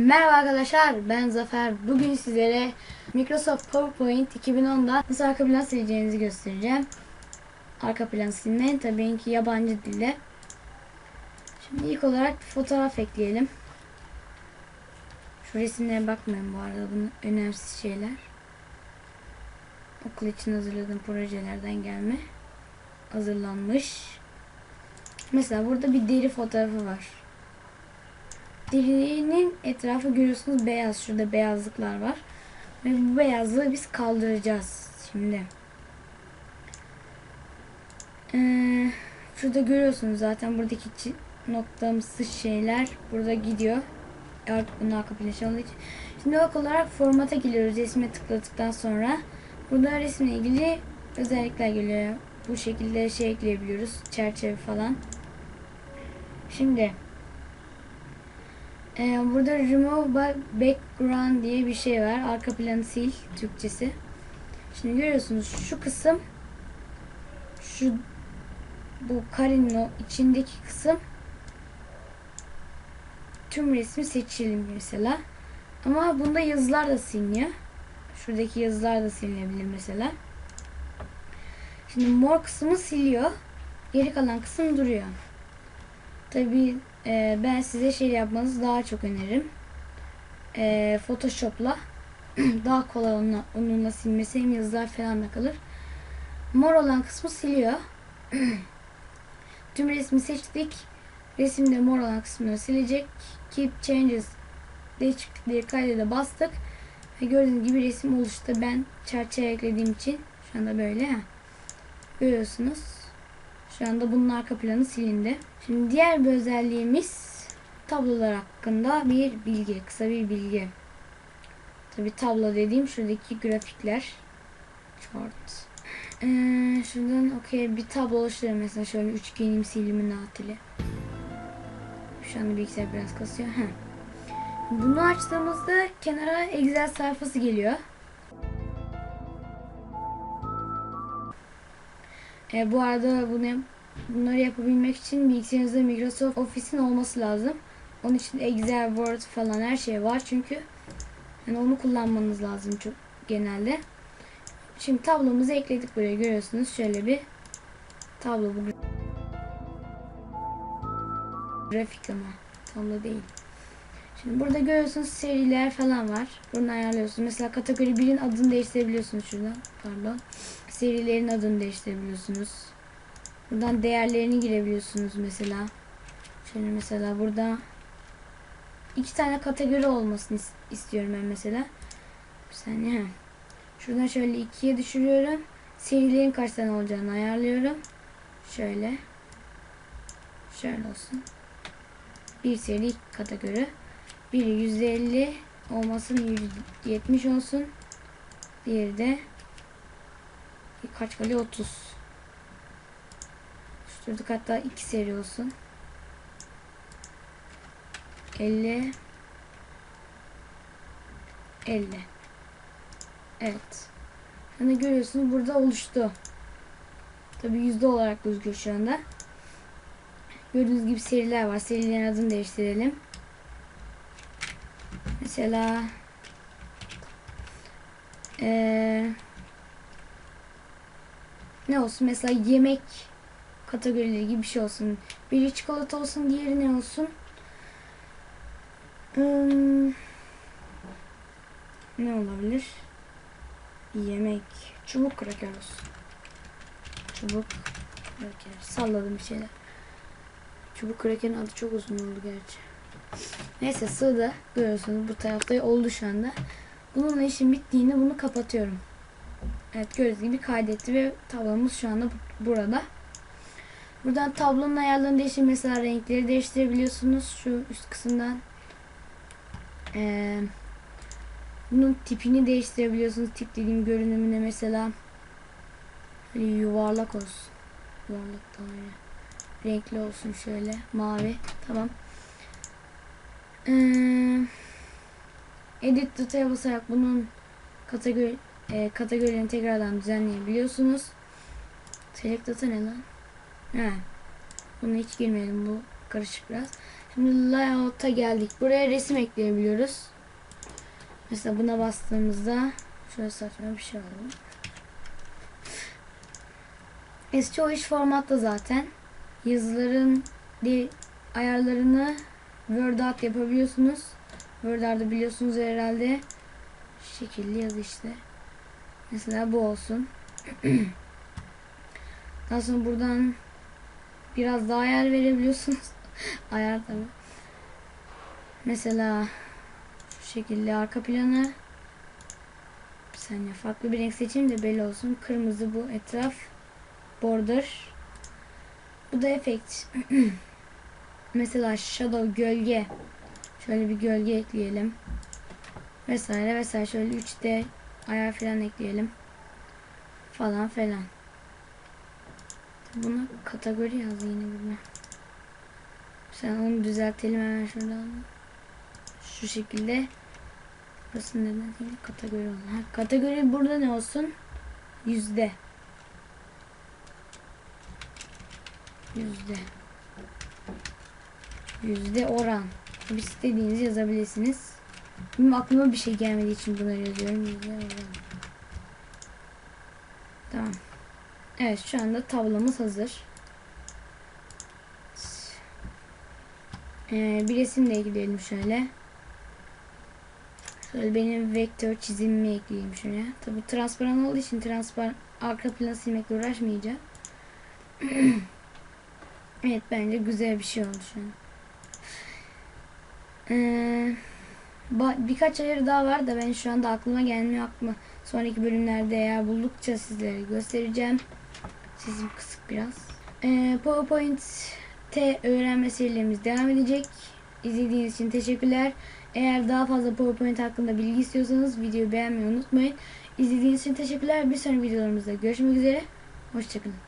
Merhaba arkadaşlar ben Zafer. Bugün sizlere Microsoft PowerPoint 2010'da nasıl arka plan sileceğinizi göstereceğim. Arka plan silme tabii ki yabancı dilde. Şimdi ilk olarak fotoğraf ekleyelim. Şu resimlere bakmayın bu arada bunun önemsiz şeyler. Okul için hazırladığım projelerden gelme. Hazırlanmış. Mesela burada bir deri fotoğrafı var. Derinin etrafı görüyorsunuz beyaz. Şurada beyazlıklar var. Ve bu beyazlığı biz kaldıracağız şimdi. Ee, şurada görüyorsunuz zaten buradaki noktamsız şeyler burada gidiyor. Artık bunun arka planı olduğu için. Şimdi ilk olarak formata giriyoruz resme tıkladıktan sonra. Burada resimle ilgili özellikler geliyor. Bu şekilde şey ekleyebiliyoruz. Çerçeve falan. Şimdi ee, burada remove background diye bir şey var. Arka planı sil Türkçesi. Şimdi görüyorsunuz şu kısım şu bu karenin o içindeki kısım tüm resmi seçelim mesela. Ama bunda yazılar da siliniyor. Şuradaki yazılar da silinebilir mesela. Şimdi mor kısmı siliyor. Geri kalan kısım duruyor. Tabii e, ben size şey yapmanızı daha çok öneririm. E, Photoshop'la daha kolay onunla, onunla silmesi hem yazılar falan da kalır. Mor olan kısmı siliyor. Tüm resmi seçtik. Resimde mor olan kısmını silecek. Keep changes değişiklikleri kaydede bastık. Ve gördüğünüz gibi resim oluştu. Ben çerçeve eklediğim için şu anda böyle. Görüyorsunuz. Şu anda bunun arka planı silindi. Şimdi diğer bir özelliğimiz tablolar hakkında bir bilgi, kısa bir bilgi. Tabi tablo dediğim şuradaki grafikler. Chart. Ee, şuradan okey bir tablo oluşturuyorum mesela şöyle üçgenimsi illuminatili. Şu anda bilgisayar biraz kasıyor. Heh. Bunu açtığımızda kenara Excel sayfası geliyor. E, bu arada bunu bunları yapabilmek için bilgisayarınızda Microsoft Office'in olması lazım. Onun için Excel, Word falan her şey var çünkü yani onu kullanmanız lazım çok genelde. Şimdi tablomuzu ekledik buraya görüyorsunuz. Şöyle bir tablo bu grafik ama tablo değil. Şimdi burada görüyorsunuz seriler falan var. Bunu ayarlıyorsunuz. Mesela kategori 1'in adını değiştirebiliyorsunuz şuradan. Pardon. Serilerin adını değiştirebiliyorsunuz. Buradan değerlerini girebiliyorsunuz mesela. Şöyle mesela burada iki tane kategori olmasını is- istiyorum ben mesela. Bir saniye. Şuradan şöyle ikiye düşürüyorum. Serilerin kaç tane olacağını ayarlıyorum. Şöyle. Şöyle olsun. Bir seri kategori. Biri 150 olmasın 170 olsun. Diğeri de kaç kalıyor 30. Tuturduk hatta iki seri olsun. 50 50 Evet. Hani görüyorsunuz burada oluştu. Tabi yüzde olarak gözüküyor şu anda. Gördüğünüz gibi seriler var. Serilerin adını değiştirelim. Mesela ee, ne olsun? Mesela yemek kategorileri gibi bir şey olsun. Biri çikolata olsun, diğeri ne olsun? Hmm, ne olabilir? Yemek. Çubuk kraker olsun. Çubuk kraker. Salladım bir şeyler. Çubuk krakerin adı çok uzun oldu gerçi. Neyse sığdı. Görüyorsunuz bu tarafta oldu şu anda. Bununla işim bittiğinde bunu kapatıyorum. Evet gördüğünüz gibi kaydetti ve tablomuz şu anda bu- burada. Buradan tablonun ayarlarını değiştir. Mesela renkleri değiştirebiliyorsunuz. Şu üst kısımdan. Ee, bunun tipini değiştirebiliyorsunuz. Tip dediğim görünümüne mesela böyle yuvarlak olsun. Yuvarlak daire. Renkli olsun şöyle. Mavi. Tamam. Ee, edit data'ya basarak bunun kategori e, kategorilerini tekrardan düzenleyebiliyorsunuz. Select data ne lan? He. Buna hiç girmeyelim bu karışık biraz. Şimdi layout'a geldik. Buraya resim ekleyebiliyoruz. Mesela buna bastığımızda şöyle saçma bir şey oldu. Es çoğu iş formatta zaten. Yazıların di- ayarlarını Word Art yapabiliyorsunuz. Word Art'ı biliyorsunuz herhalde. Şekilli yazı işte. Mesela bu olsun. Daha sonra buradan biraz daha ayar verebiliyorsunuz. ayar tabi. Mesela şu şekilde arka planı bir saniye farklı bir renk seçeyim de belli olsun. Kırmızı bu etraf border. Bu da efekt. Mesela shadow gölge. Şöyle bir gölge ekleyelim. Vesaire vesaire şöyle 3D ayar falan ekleyelim. Falan falan. Buna kategori yaz yine birine. Sen onu düzeltelim hemen şuradan. Şu şekilde. Burası neden değil? Kategori. Ha, kategori burada ne olsun? Yüzde. Yüzde. Yüzde oran. Tabii istediğinizi yazabilirsiniz. Benim aklıma bir şey gelmediği için bunları yazıyorum. Tamam. Evet şu anda tablomuz hazır. Ee, bir resim de ekleyelim şöyle. Şöyle benim vektör çizimimi ekleyeyim şuraya. Tabi transparan olduğu için transparan arka planı silmekle uğraşmayacağım. evet bence güzel bir şey oldu şu an. Ee, birkaç ayarı daha var da ben şu anda aklıma gelmiyor aklıma. Sonraki bölümlerde eğer buldukça sizlere göstereceğim. Sesim kısık biraz. Ee, PowerPoint T öğrenme serilerimiz devam edecek. İzlediğiniz için teşekkürler. Eğer daha fazla PowerPoint hakkında bilgi istiyorsanız videoyu beğenmeyi unutmayın. İzlediğiniz için teşekkürler. Bir sonraki videolarımızda görüşmek üzere. Hoşçakalın.